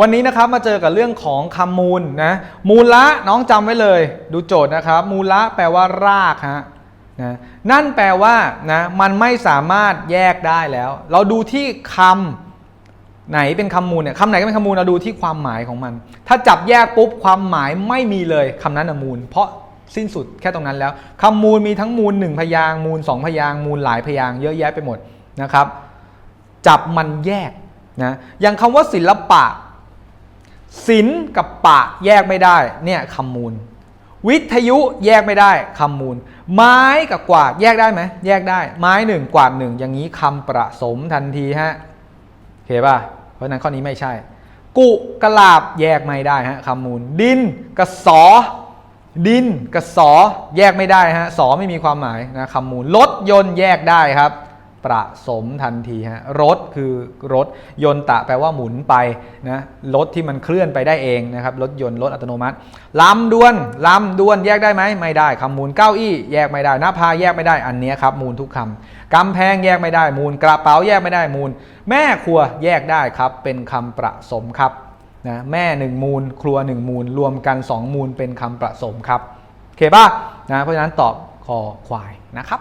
วันนี้นะครับมาเจอกับเรื่องของคำมูลนะมูลละน้องจำไว้เลย ดูโจทย์นะครับ มูลละแปลว่ารากฮะนะนั่นแปลว่านะมันไม่สามารถแยกได้แล้ว เราดูที่คำไหนเป็นคำมูลเนี่ยคำไหนก็เป็นคำมูลเราดูที่ความหมายของมัน ถ้าจับแยกปุ๊บความหมายไม่มีเลยคำนั้นนะมูล เพราะสิ้นสุดแค่ตรงนั้นแล้วคำมูลมีทั้งมูลหนึ่งพยางมูลสองพยางมูลหลายพยางเยอะแยะไปหมดนะครับ จับมันแยกนะอย่างคำว่าศิลปะ ศิลกับปะแยกไม่ได้เนี่ยคำมูล วิทยุแยกไม่ได้คำมูล ไม้กับกวาดแยกได้ไหมแยกได้ ไม้หนึ่งกวาดหนึ่งอย่างนี้คำประสมทันทีฮะโอเคป่ะเพราะนั้นข้อนี้ไม่ใช่ กุกลาบแยกไม่ได้ฮะคำมูล ดินกับสอ ดินกับสอแยกไม่ได้ฮะสอไม่มีความหมายนะคำมูลรถยนต์แยกได้ครับ ประสมทันทีฮะรถคือรถยนต์ตะแปลว่าหมุนไปนะรถที่มันเคลื่อนไปได้เองนะครับรถยนต์รถอัตโนมัติลำดวนลำดวนแยกได้ไหมไม่ได้คำมูลเก้าอี้แยกไม่ได้หน้าพาแยกไม่ได้อันนี้ครับมูลทุกคำกำแพงแยกไม่ได้มูลกระเป๋าแยกไม่ได้มูล แม่ครัวแยกได้ครับ เป็นคำประสมครับนะแม่หนึ่งมูล ครัวหนึ่งมูล รวมกันสองมูลเป็นคำประสมครับโอเคป่ะนะเพราะฉะนั้นตอบคอควายนะครับ